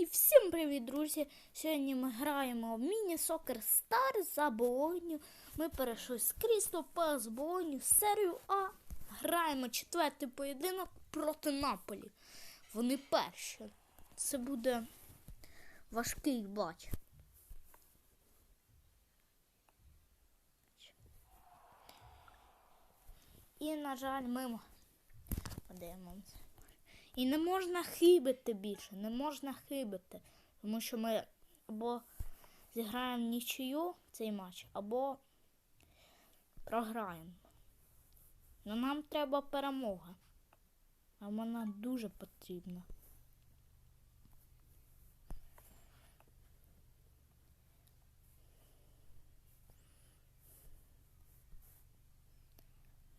І всім привіт, друзі! Сьогодні ми граємо в міні-сокер Стар за Болоню. Ми перейшли з Крісто Пелс Болоню серію А. Граємо четвертий поєдинок проти Наполі. Вони перші. Це буде важкий бач. І, на жаль, ми подивимося. І не можна хибити більше, не можна хибити. Тому що ми або зіграємо нічию цей матч, або програємо. Ну нам треба перемога. А вона дуже потрібна.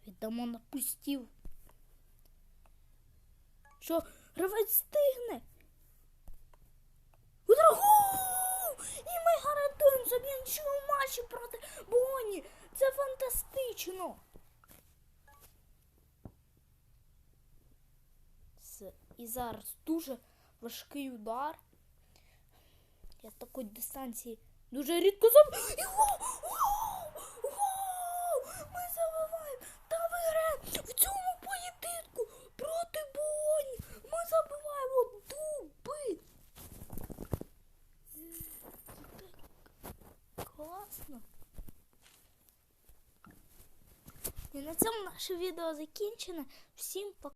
Віддамо на пустів. Що гравець стигне. Гол! І ми гарантуємо нічого матчі проти Боні. Це фантастично. І зараз дуже важкий удар. Я такої дистанції дуже рідко заб... І класно. І на цьому наше відео закінчено. Всім пока.